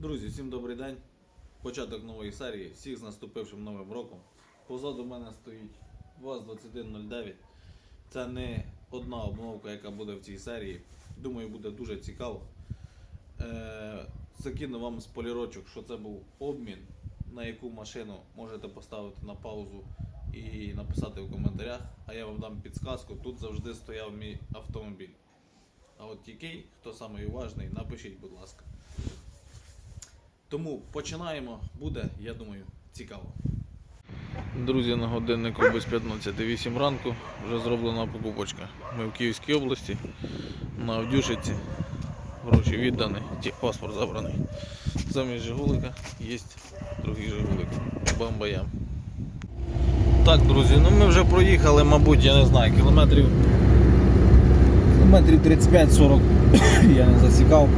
Друзі, всім добрий день. Початок нової серії. Всіх з наступившим новим роком. Позаду мене стоїть ВАЗ-2109. Це не одна обновка, яка буде в цій серії. Думаю, буде дуже цікаво. Е, закину вам спойлерочок, що це був обмін, на яку машину можете поставити на паузу і написати в коментарях. А я вам дам підсказку. Тут завжди стояв мій автомобіль. А от який, хто самий напишіть, будь ласка. Тому починаємо. Буде, я думаю, цікаво. Друзі, на годиннику без 15.08 ранку вже зроблена покупочка. Ми в Київській області на Авдюшиці. Гроші віддані, паспорт забраний. Замість Жигулика є другий Жигулик. Бамбаям. Так, друзі, ну ми вже проїхали, мабуть, я не знаю, кілометрів. Кілометрів 35-40 я не засікав.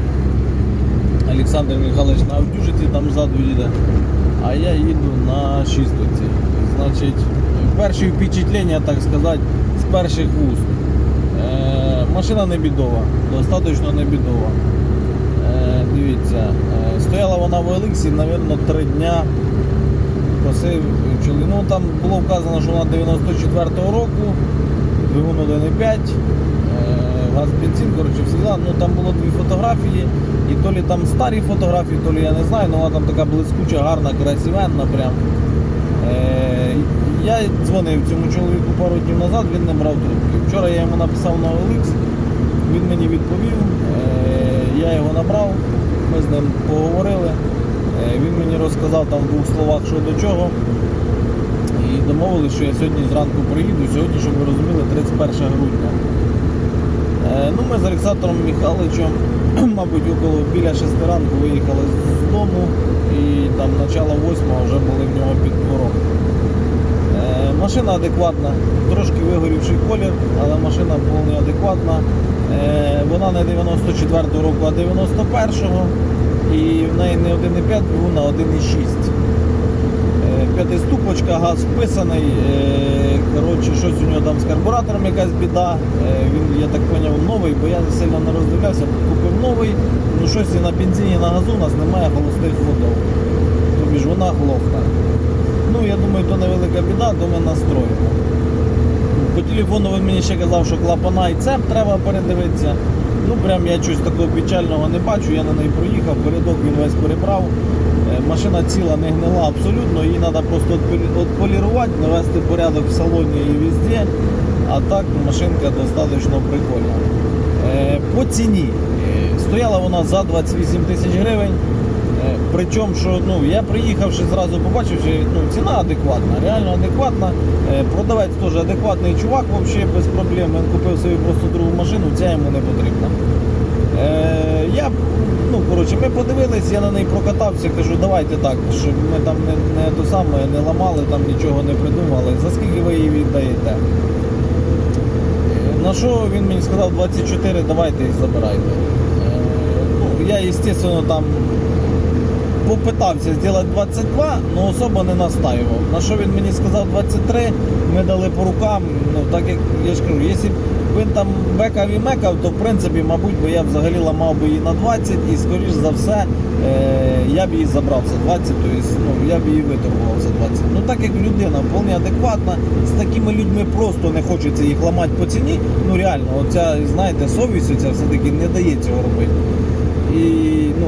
Олександр Михайлович на Авдюжиці там ззаду їде, а я їду на шістовці. Значить, перші впечатлення, так сказати, з перших вуст. Е, машина не бідова, достатньо не бідова. Е, дивіться, е, стояла вона в Еликсі, мабуть, три дня. Чоловік. Ну там було вказано, що вона 94-го року, двигун 1,5, е, газ бензин, коротше, діла. Ну там було дві фотографії, і то лі там старі фотографії, то лі я не знаю, але вона там така блискуча, гарна, красивенна прям. Е, я дзвонив цьому чоловіку пару днів назад, він не брав трубки. Вчора я йому написав на OLX, він мені відповів, е, я його набрав, ми з ним поговорили. Е, Він мені розказав там в двох словах, що до чого. І домовилися, що я сьогодні зранку приїду. Сьогодні, щоб ви розуміли, 31 грудня. Е, Ну, ми з Олександром Михайловичем, мабуть, около біля 6 ранку виїхали з дому і там начало 8 вже були в нього під двором. Е, Машина адекватна, трошки вигорівший колір, але машина повністю адекватна. Е, Вона не 94 року, а 91-го. І в неї не 1,5 двигун, а 1,6. П'ятиступочка, газ вписаний. Е, Коротше, щось у нього там з карбуратором якась біда. Е, Він, я так зрозумів, новий, бо я сильно не роздивлявся, купив новий. Ну щось і на бензині, на газу у нас немає холостих ходов. Тобі ж вона глохна. Ну, я думаю, то невелика біда, то ми настроїмо. По телефону він мені ще казав, що клапана і цеп треба передивитися. Ну прям я щось такого печального не бачу, я на неї проїхав, передок він весь перебрав. Машина ціла не гнила абсолютно, її треба просто отполірувати, навести порядок в салоні і везде. А так машинка достатньо прикольна. Е, По ціні. Е, Стояла вона за 28 тисяч гривень. Е, Причому, що ну, я приїхавши зразу побачив, що ну, ціна адекватна, реально адекватна. Продавець теж адекватний чувак, взагалі без проблем. Він купив собі просто другу машину, ця йому не потрібна. Е, я, ну, коротше, ми подивились, я на неї прокатався, кажу, давайте так, щоб ми там не, не то саме не ламали, там нічого не придумали. За скільки ви її віддаєте? На що він мені сказав 24, давайте їх забирайте. Е, ну, я, звісно, там попитався зробити 22, але особо не настаював. На що він мені сказав 23, ми дали по рукам. Ну, так як я ж кажу, якщо він там бекав і мекав, то в принципі, мабуть, би я взагалі ламав би її на 20 і скоріш за все е, я б її забрав за 20, тобто ну, я б її виторгував за 20. Ну так як людина вполне адекватна, з такими людьми просто не хочеться їх ламати по ціні. Ну реально, оця, знаєте, совість оця все-таки не дає цього робити. І ну,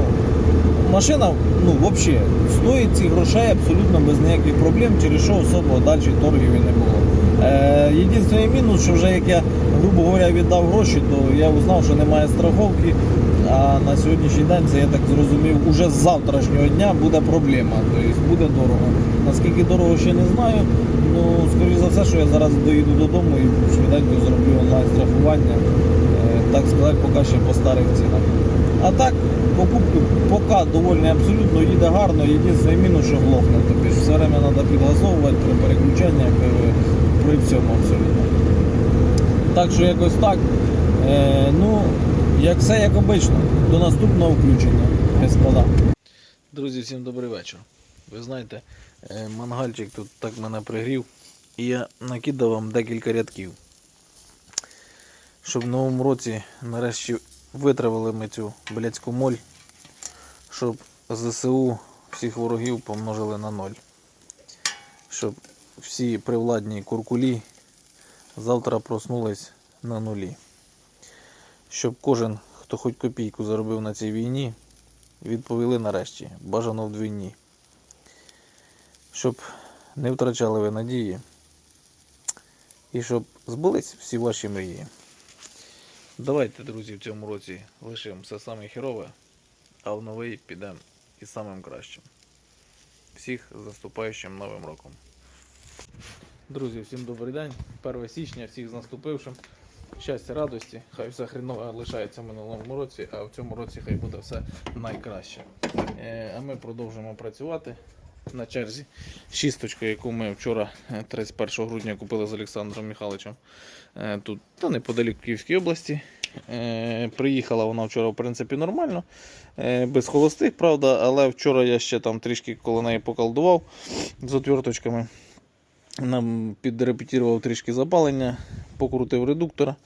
машина ну, взагалі стоїть цих грошей абсолютно без ніяких проблем, через що особо далі торгів і не було. Е, єдиний мінус, що вже як я, грубо говоря, віддав гроші, то я узнав, що немає страховки. А на сьогоднішній день це я так зрозумів, уже з завтрашнього дня буде проблема. Тобто буде дорого. Наскільки дорого ще не знаю. Ну, скоріш за все, що я зараз доїду додому і швиденько зроблю онлайн страхування. Е, так сказати, поки ще по старих цінах. А так, покупки поки доволі абсолютно їде гарно, єдиний мінус, що глохне. Тобі ж все время треба підгазовувати при переключенні, при, при всьому абсолютно. Так що якось так. Е, ну, як все як обично, до наступного включення, господа. Друзі, всім добрий вечір. Ви знаєте, е, мангальчик тут так мене пригрів, і я накидав вам декілька рядків. Щоб в новому році нарешті витравили ми цю блядську моль, щоб ЗСУ всіх ворогів помножили на ноль. Щоб всі привладні куркулі завтра проснулись на нулі. Щоб кожен, хто хоч копійку заробив на цій війні, відповіли нарешті, бажано вдвійні. Щоб не втрачали ви надії і щоб збулись всі ваші мрії. Давайте, друзі, в цьому році лишимо все саме херове, а в новий підемо із самим кращим. Всіх з наступаючим новим роком. Друзі, всім добрий день. 1 січня, всіх з наступившим. Щастя, радості. Хай все хренове лишається в минулому році, а в цьому році хай буде все найкраще. Е, а ми продовжуємо працювати на черзі. Шісточка, яку ми вчора, е, 31 грудня, купили з Олександром Михайловичем. Е, Тут та неподалік Київської області. Е, Приїхала вона вчора, в принципі, нормально. Е, Без холостих, правда, але вчора я ще там трішки коло неї поколдував з отверточками. Нам підрепетірував трішки запалення, покрутив редуктора.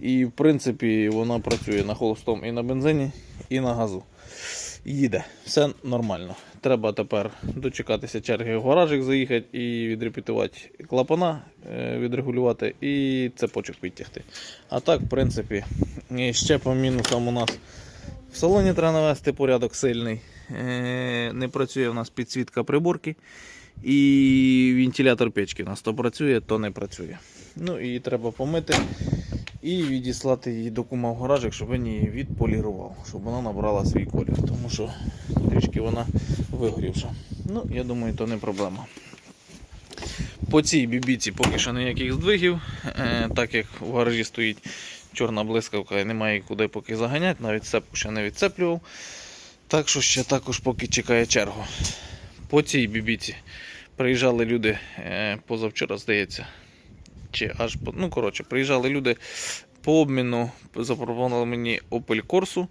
І в принципі вона працює на холостому і на бензині, і на газу. Їде, все нормально. Треба тепер дочекатися черги в гаражик заїхати і відрепетувати клапана, е, відрегулювати і цепочок відтягти. А так, в принципі, ще по мінусам у нас в салоні треба навести порядок сильний. Е, Не працює у нас підсвітка приборки. І вентилятор печки у нас то працює, то не працює. Ну і треба помити і відіслати її до кума в гаражик, щоб він її відполірував, щоб вона набрала свій колір, тому що трішки вона вигорівша. Ну, я думаю, то не проблема. По цій бібіці поки що ніяких здвигів, е, так як в гаражі стоїть чорна блискавка і немає куди поки заганяти, навіть цепку ще не відцеплював. Так що ще також поки чекає чергу. По цій бібіці приїжджали люди е, позавчора, здається. Чи аж ну, коротше, приїжджали люди по обміну, запропонували мені Opel Corsa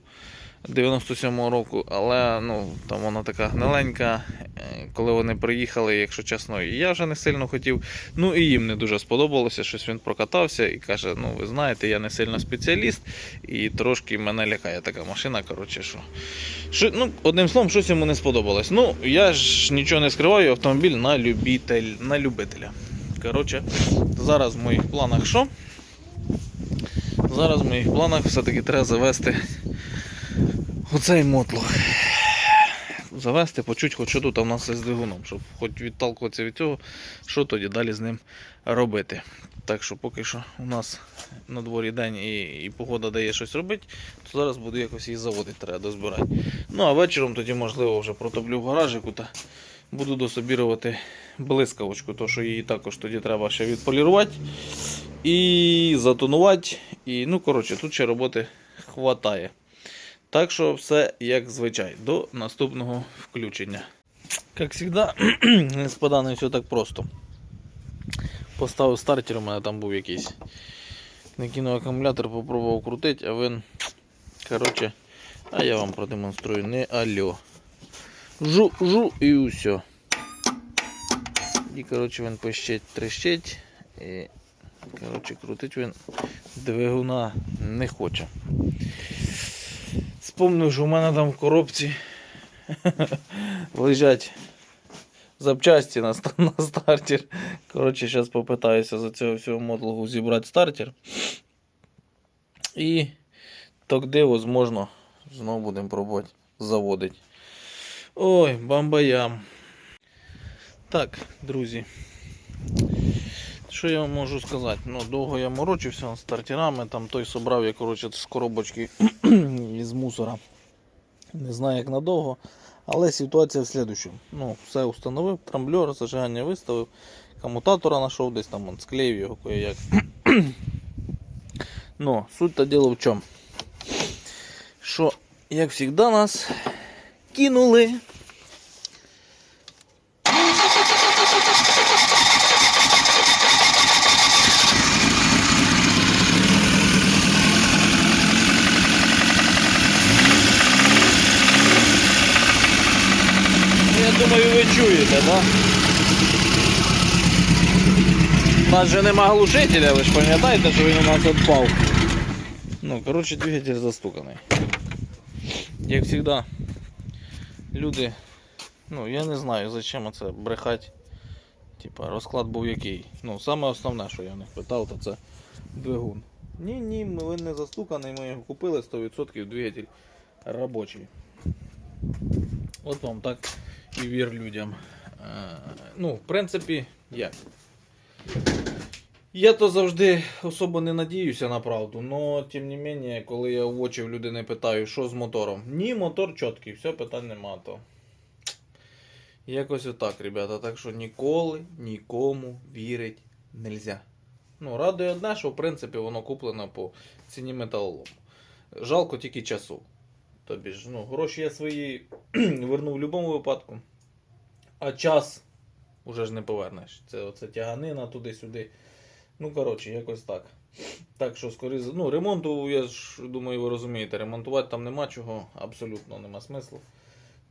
97-го року, але ну, там вона така гниленька. Е, Коли вони приїхали, якщо чесно, і я вже не сильно хотів. Ну і їм не дуже сподобалося, щось він прокатався і каже: ну ви знаєте, я не сильно спеціаліст, і трошки мене лякає така машина. Коротше, що. Що, ну, одним словом, щось йому не сподобалось. Ну, я ж нічого не скриваю, автомобіль на любитель, на любителя. Коротше, зараз в моїх планах що? Зараз в моїх планах все-таки треба завести оцей мотлох. Завести, почути, хоч що тут у нас із двигуном, щоб хоч відталкуватися від цього, що тоді далі з ним робити. Так що поки що у нас на дворі день і, і погода дає щось робити, то зараз буду якось її заводити, треба дозбирати. Ну а вечором тоді, можливо, вже протоплю в гаражику та буду дособірувати блискавочку, то що її також тоді треба ще відполірувати і затонувати. І, ну, коротше, тут ще роботи хватає. Так що все як звичай, до наступного включення. Як завжди, господа, не все так просто. Поставив стартер, у мене там був якийсь. Накинув акумулятор, попробував крутити, а він. Коротше, а я вам продемонструю не альо. Жу, жу і все. І коротше він пищить, трещить. І коротше, крутить він двигуна не хоче. Спомнив, що в мене там в коробці лежать запчасті на стартер. Коротше, зараз попитаюся за цього всього модлогу зібрати стартер. І тоді, можливо, знову будемо пробувати заводити. Ой, бамбаям. Так, друзі. Що я можу сказати? Ну, довго я морочився з стартерами, там той собрав я коротше, з коробочки із мусора. Не знаю як надовго. Але ситуація в слідчому. Ну, все установив, трамблер, зажигання виставив, комутатора знайшов, десь там он, склеїв його кое-як. Ну, суть та діло в чому? Що, як завжди, нас кинули. Я думаю, ви чуєте, да? У нас же нема глушителя, ви ж пам'ятаєте, що він у нас відпав. Ну, коротше, двигатель застуканий. Як завжди, люди. Ну, я не знаю, зачем це брехати. Типа, розклад був який. Ну, саме основне, що я в них питав, то це двигун. Ні, ні, ми не застуканий, ми його купили 100% двигатель робочий. От вам так і вір людям. Ну, в принципі, як. Я то завжди особо не надіюся на правду, але тим не менше, коли я в очі в людини питаю, що з мотором. Ні, мотор чіткий, все, питань нема то. Якось отак, ребята. Так що ніколи нікому вірить нельзя. Ну, радує одне, що в принципі воно куплено по ціні металолому. Жалко тільки часу. Тобі ж, ну, гроші я свої верну в будь-якому випадку. А час уже ж не повернеш. Це оце тяганина туди-сюди. Ну, коротше, якось так. Так що, скоріше, ну, ремонту, я ж думаю, ви розумієте, ремонтувати там нема чого, абсолютно нема смислу.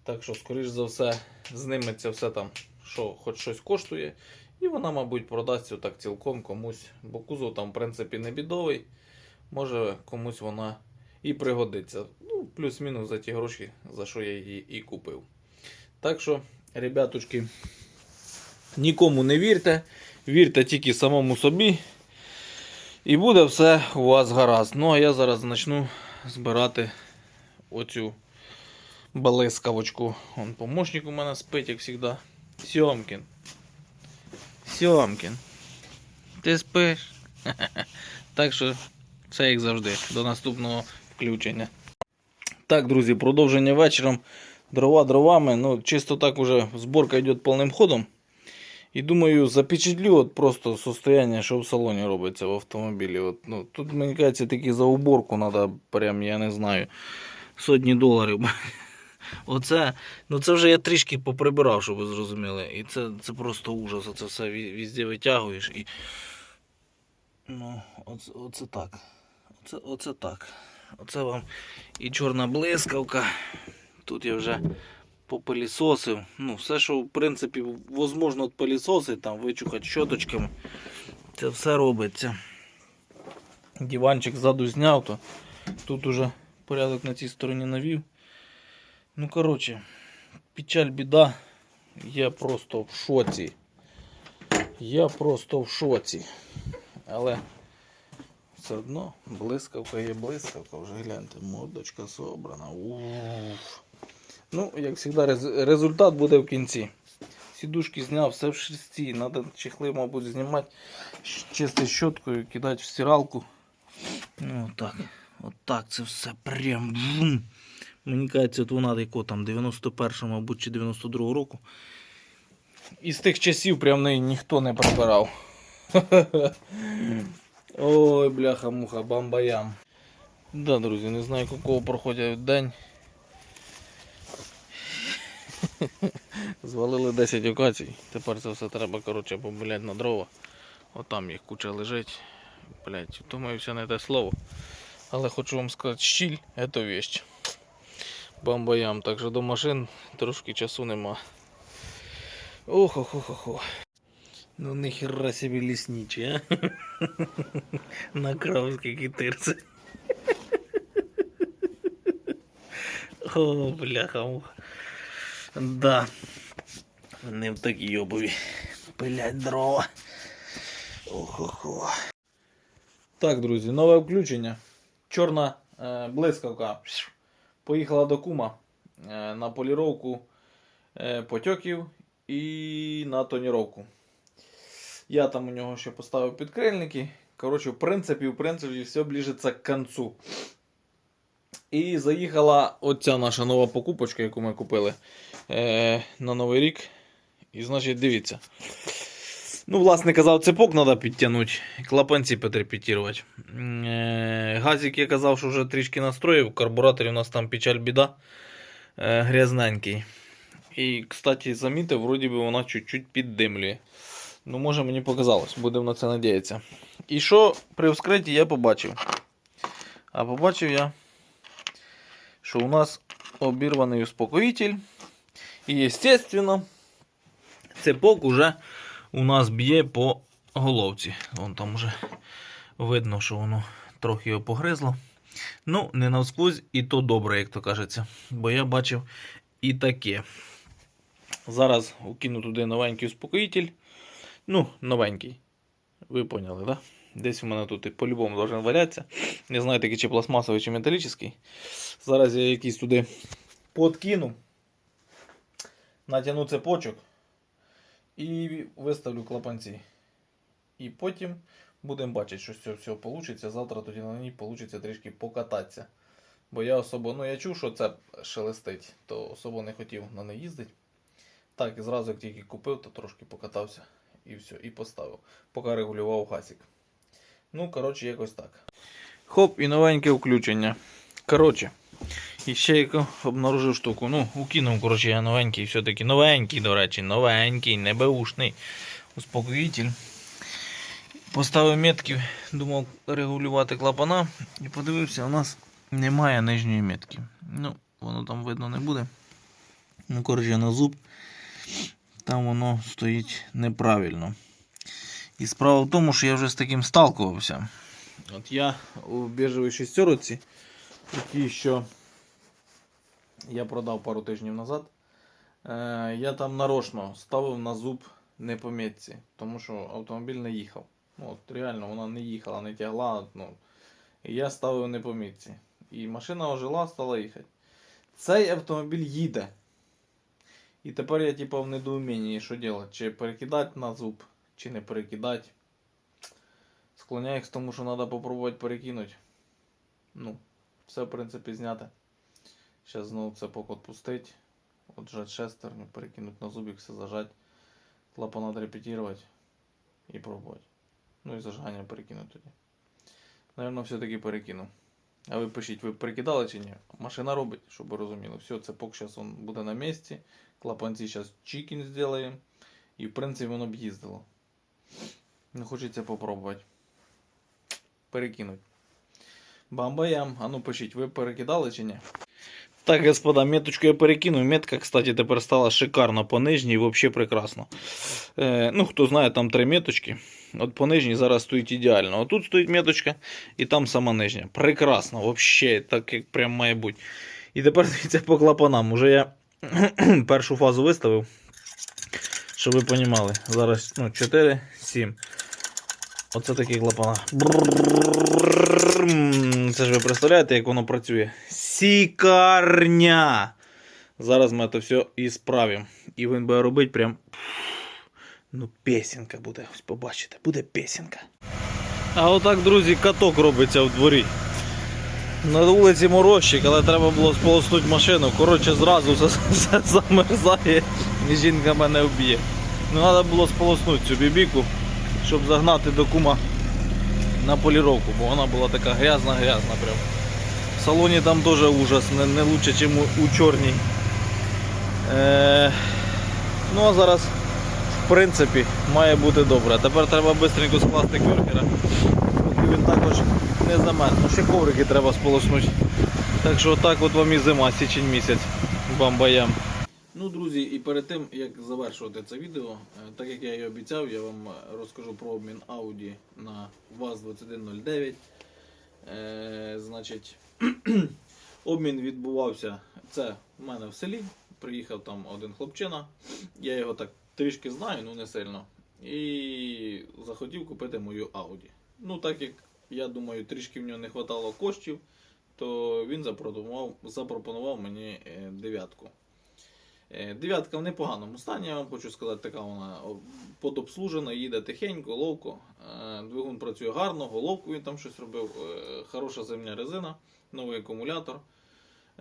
Так що, скоріш за все, зниметься все там, що хоч щось коштує. І вона, мабуть, продасться так цілком комусь. Бо кузов там, в принципі, не бідовий. Може, комусь вона і пригодиться. Ну, плюс-мінус за ті гроші, за що я її і купив. Так що, ребятушки, нікому не вірте, вірте тільки самому собі. І буде все у вас гаразд. Ну, а я зараз почну збирати оцю балискавочку. Он помощник у мене спить, як завжди. Сьомкін. Сьомкін. Ти спиш? Так що, все як завжди. До наступного включення. Так, друзі, продовження вечором. Дрова дровами. Ну, чисто так уже зборка йде повним ходом. І думаю, запечатлю от просто состояние, що в салоні робиться в автомобілі. От, ну, тут, мені кажеться, таки за уборку треба, прям, я не знаю, сотні доларів. Оце, ну це вже я трішки поприбирав, щоб ви зрозуміли. І це, це просто ужас. Оце все везде витягуєш і. Ну, оце, оце так. Оце, оце так. Оце вам і чорна блискавка. Тут я вже попилісосив. Ну, все, що в принципі возможно от там вичухати щоточками. Це все робиться. Диванчик ззаду зняв, то тут уже порядок на цій стороні навів. Ну, коротше, печаль біда. Я просто в шоці. Я просто в шоці. Але все одно блискавка є блискавка, вже гляньте, мордочка собрана. Уф. Ну, як завжди, результат буде в кінці. Сідушки зняв, все в шерсті. Треба чехли, мабуть, знімати чисто щоткою, кидати в стиралку. Ну, отак. Отак це все прям. Мені кажеться, от вона яко там 91 мабуть, чи 92 року. І з тих часів прям неї ніхто не прибирав. Ой, бляха-муха, бамбаям. Да, друзі, не знаю, якого проходять день. Звалили 10 окацій. Тепер це все треба, коротше, побіляти на дрова. Отам їх куча лежить. Блять, думаю, не те слово. Але хочу вам сказати, щіль це вещь. Бамбаям. Так що до машин трошки часу нема. ох ох ох ох ох Ну нихера себе лесничий, а? Накрав скільки тирси. О, бляха. муха. Да. Не в такій обуві. Пилять дрова. Ох-охо. Так, друзі, нове включення. Чорна е, блискавка. Поїхала до кума е, на поліровку е, потьоків і на тоніровку. Я там у нього ще поставив підкрильники. Коротше, в принципі, в принципі, все ближиться к концу. І заїхала оця наша нова покупочка, яку ми купили е, на Новий рік. І значить, дивіться. Ну, власне, казав, цепок треба підтягнути, клапанці потрепетірувати. Е, газик я казав, що вже трішки настроїв. В карбураторі у нас там печаль біда. Е, грязненький. І, кстати, замітив, вроді би вона чуть-чуть піддимлює. Ну, може мені показалось, будемо на це надіятися. І що при вскритті я побачив? А побачив я, що у нас обірваний успокоїтель. І, звісно, цепок уже у нас б'є по головці. Вон там вже видно, що воно трохи його погризло. Ну, не навскузь, і то добре, як то кажеться. Бо я бачив і таке. Зараз укину туди новенький успокоїтель. Ну, новенький. Ви поняли, да? Десь у мене тут і по-любому должен валятися. Не знаю, такий чи пластмасовий, чи металічний. Зараз я якийсь туди подкину. Натягну цепочок і виставлю клапанці. І потім будемо бачити, що з цього всього вийде. Завтра тоді на ній вийде трішки покататися. Бо я особо, ну я чув, що це шелестить, то особо не хотів на неї їздити. Так, і зразу, як тільки купив, то трошки покатався і все, і поставив. Поки регулював гасик. Ну, коротше, якось так. Хоп, і новеньке включення. Коротше, і ще яку обнаружив штуку. Ну, укинув, коротше, я новенький, все-таки новенький, до речі, новенький, не беушний успокоїтель. Поставив метки, думав регулювати клапана і подивився, у нас немає нижньої метки. Ну, воно там видно не буде. Ну, коротше, на зуб там воно стоїть неправильно. І справа в тому, що я вже з таким сталкувався. От я у біжевій шістерці, які що я продав пару тижнів назад. Е, я там нарочно ставив на зуб не по тому що автомобіль не їхав. Ну, от реально вона не їхала, не тягла. Ну, і я ставив не по. І машина ожила, стала їхати. Цей автомобіль їде. І тепер я типу в недоумінні, що робити? Чи перекидати на зуб, чи не перекидати. Склоняюсь тому, що треба попробувати перекинути. Ну, все, в принципі, зняти. Зараз знову це цепок відпустити. Отжать шестерню, перекинути на зубик, все зажать. Клапан отрепетировать і пробувати. Ну і зажигання перекинути тоді. Наверно, все-таки перекину. А ви пишіть, ви перекидали чи ні? Машина робить, щоб ви розуміли. Все, цепок зараз буде на місці. Клапанці зараз чікін зробимо. І в принципі воно б їздило. Ну, хочеться попробувати. Перекинуть. Бамбаям. А ну пишіть, ви перекидали чи ні? Так, господа, меточку я перекинув. Метка, кстати, тепер стала шикарно по нижній, взагалі прекрасно. Е, ну, хто знає, там три меточки. От по нижній зараз стоїть ідеально. Отут стоїть меточка, і там сама нижня. Прекрасно, взагалі, так як прям має бути. І тепер дивіться по клапанам. Уже я першу фазу виставив. Щоб ви розуміли. Зараз ну, 4, 7. Оце такі клапана. Це ж ви представляєте, як воно працює? Сікарня! Зараз ми це все і справимо. І він буде робити прям. Ну, песенка буде, ось побачите, буде песенка. А отак, друзі, каток робиться в дворі. На вулиці морозчик, але треба було сполоснути машину. Коротше, зразу все, все замерзає і жінка мене вб'є. Ну, треба було сполоснути цю бібіку, щоб загнати до кума на поліровку, бо вона була така грязна-грязна прям. В салоні там теж ужас, не, не лучше, ніж у, у чорній. Е, ну а зараз, в принципі, має бути добре. Тепер треба швидко скласти кюркера, поки він також не замерз. Ще коврики треба сполоснути. Так що отак от вам і зима, січень місяць. Бамбаям. Ну, друзі, і перед тим, як завершувати це відео, е, так як я і обіцяв, я вам е, розкажу про обмін Audi на ВАЗ-2109. Е, значить, обмін відбувався це в мене в селі. Приїхав там один хлопчина. Я його так трішки знаю, ну не сильно. І захотів купити мою Audi. Ну, так як я думаю, трішки в нього не вистачало коштів, то він запропонував, запропонував мені дев'ятку. Е, Дев'ятка в непоганому стані, я вам хочу сказати, така вона подобслужена, їде тихенько, ловко. Е, Двигун працює гарно, головку він там щось робив. е, Хороша зимня резина, новий акумулятор.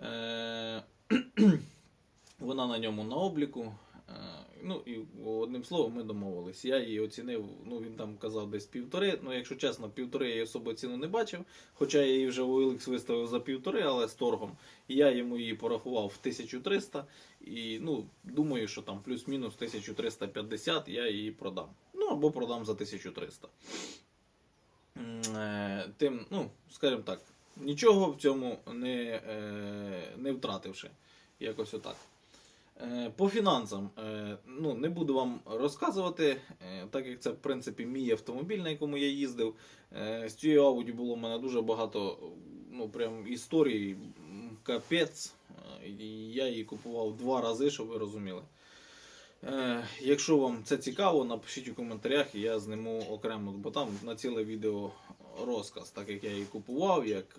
Вона на ньому на обліку. Е, Ну і одним словом, ми домовились. Я її оцінив, ну він там казав десь півтори. Ну, якщо чесно, півтори я особо ціну не бачив. Хоча я її вже у OLX виставив за півтори, але з торгом. Я йому її порахував в 1300. І ну, думаю, що там плюс-мінус 1350 я її продам. Ну або продам за 1300. Е, Тим, ну, скажімо так, нічого в цьому не, е, не втративши. Якось отак. Е, По фінансам, е, ну, не буду вам розказувати, е, так як це, в принципі, мій автомобіль, на якому я їздив. З цією Audi було в мене дуже багато ну, прям історій, капець. Я її купував два рази, щоб ви розуміли. Якщо вам це цікаво, напишіть у коментарях, і я зніму окремо, бо там на ціле відео розказ, так як я її купував, як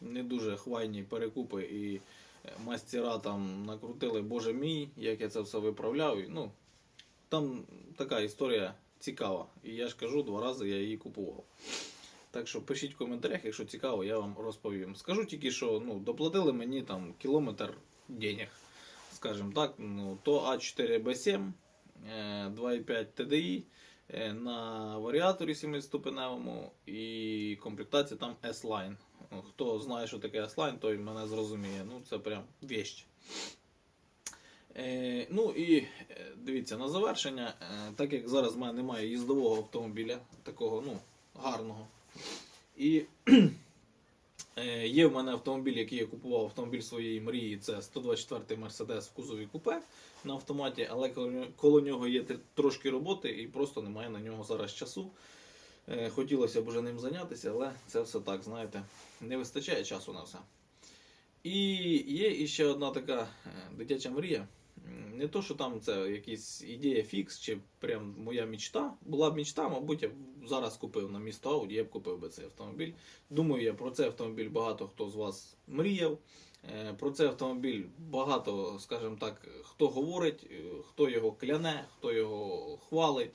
не дуже хвайні перекупи і мастера там накрутили, боже мій, як я це все виправляв. Ну, там така історія цікава. І я ж кажу, два рази я її купував. Так що пишіть в коментарях, якщо цікаво, я вам розповім. Скажу тільки, що ну, доплатили мені там кілометр денег, скажімо так, ну, то А4Б7, е, 2,5 TDI на варіаторі 7-ступеневому і комплектація там S-Line. Хто знає, що таке S-Line, той мене зрозуміє. Ну, це прям вещь. Е, ну і е, дивіться, на завершення, е, так як зараз в мене немає їздового автомобіля, такого ну, гарного. І е, є в мене автомобіль, який я купував автомобіль своєї мрії. Це 124 Mercedes в кузові купе на автоматі, але коло нього є трошки роботи і просто немає на нього зараз часу. Е, Хотілося б вже ним зайнятися, але це все так, знаєте, не вистачає часу на все. І є іще одна така е, дитяча мрія. Не то, що там це якась ідея фікс, чи прям моя мічта. Була б мічта, мабуть, я б зараз купив на місто Ауді, я б купив би цей автомобіль. Думаю, я про цей автомобіль багато хто з вас мріяв. Е, Про цей автомобіль багато, скажімо так, хто говорить, хто його кляне, хто його хвалить.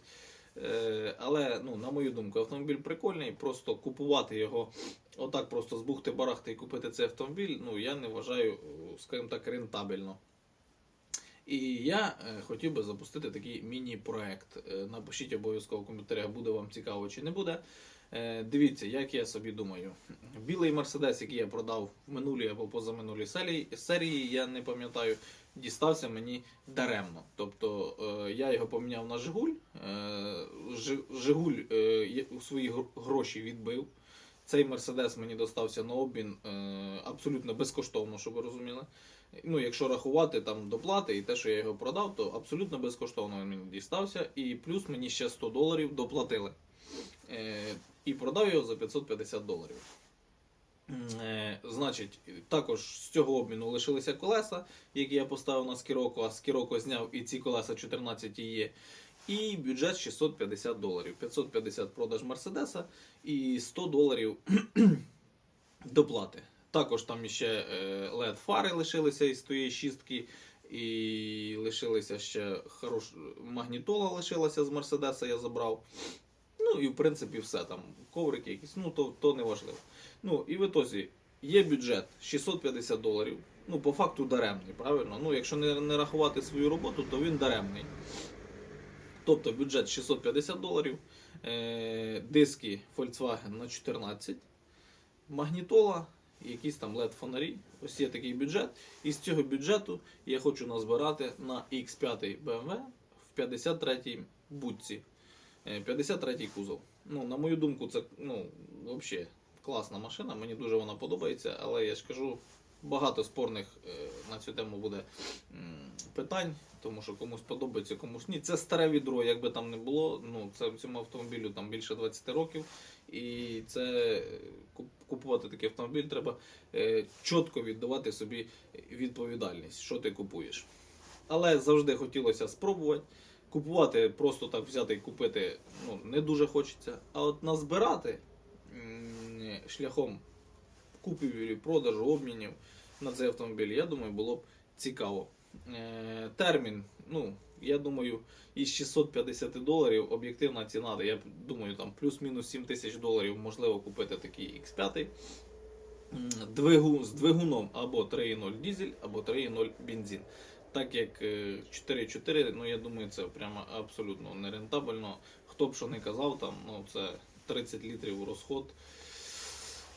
Е, Але, ну, на мою думку, автомобіль прикольний. Просто купувати його отак, просто з бухти барахти і купити цей автомобіль, ну я не вважаю, скажімо так, рентабельно. І я е, хотів би запустити такий міні-проект. Е, напишіть обов'язково в коментарях, буде вам цікаво чи не буде. Дивіться, як я собі думаю. Білий Мерседес, який я продав в минулій або позаминулій серії, я не пам'ятаю, дістався мені даремно. Тобто е, я його поміняв на Жигуль. Е, Жигуль е, у свої гроші відбив. Цей Мерседес мені достався на обмін абсолютно безкоштовно, щоб ви розуміли. Ну, якщо рахувати там доплати і те, що я його продав, то абсолютно безкоштовно він мені дістався. І плюс мені ще 100 доларів доплатили. І продав його за 550 доларів. Е, значить, також з цього обміну лишилися колеса, які я поставив на Скіроко, а Скіроко зняв і ці колеса 14 є. І бюджет 650 доларів. 550 продаж Мерседеса і 100 доларів доплати. Також там ще LED фари лишилися із тієї шістки, і лишилися ще хорош... магнітола лишилася з Мерседеса, я забрав. Ну і в принципі все там. Коврики якісь, ну то, то не важливо. Ну і в ітозі є бюджет 650 доларів. Ну, по факту даремний, правильно? Ну, якщо не, не рахувати свою роботу, то він даремний. Тобто бюджет 650 доларів, е, диски Volkswagen на 14, магнітола, якісь там LED фонарі. Ось є такий бюджет. І з цього бюджету я хочу назбирати на X5 BMW в 53-й будці. Е, 53-й кузов. Ну, на мою думку, це ну, взагалі класна машина, мені дуже вона подобається, але я ж кажу, багато спорних е, на цю тему буде питань, тому що комусь подобається, комусь ні. Це старе відро, як би там не було. Ну, це цьому автомобілю там більше 20 років. І це е, купувати такий автомобіль треба е, чітко віддавати собі відповідальність, що ти купуєш. Але завжди хотілося спробувати. Купувати, просто так взяти і купити ну, не дуже хочеться. А от назбирати шляхом купівлі, продажу, обмінів на цей автомобіль, я думаю, було б цікаво. Е, термін, ну, я думаю, із 650 доларів об'єктивна ціна, я думаю, там плюс-мінус 7 тисяч доларів можливо купити такий X5. Двигун, з двигуном або 3.0 дізель, або 3.0 бензин. Так як е, 4.4, ну я думаю, це прямо абсолютно нерентабельно. Хто б що не казав, там, ну, це 30 літрів у розход.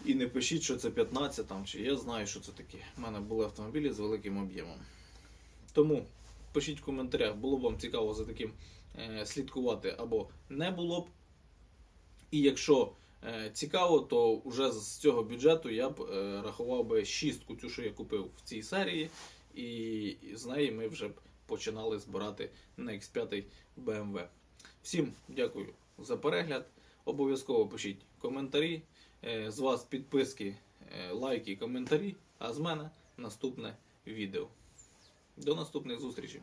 І не пишіть, що це 15 там, чи я знаю, що це таке. У мене були автомобілі з великим об'ємом. Тому пишіть в коментарях, було б вам цікаво за таким е, слідкувати або не було б. І якщо е, цікаво, то вже з цього бюджету я б е, рахував би шістку, цю, що я купив в цій серії, і з неї ми вже б починали збирати на X5 BMW. Всім дякую за перегляд. Обов'язково пишіть коментарі. Е, З вас підписки, е, лайки, коментарі. А з мене наступне відео. До наступних зустрічей!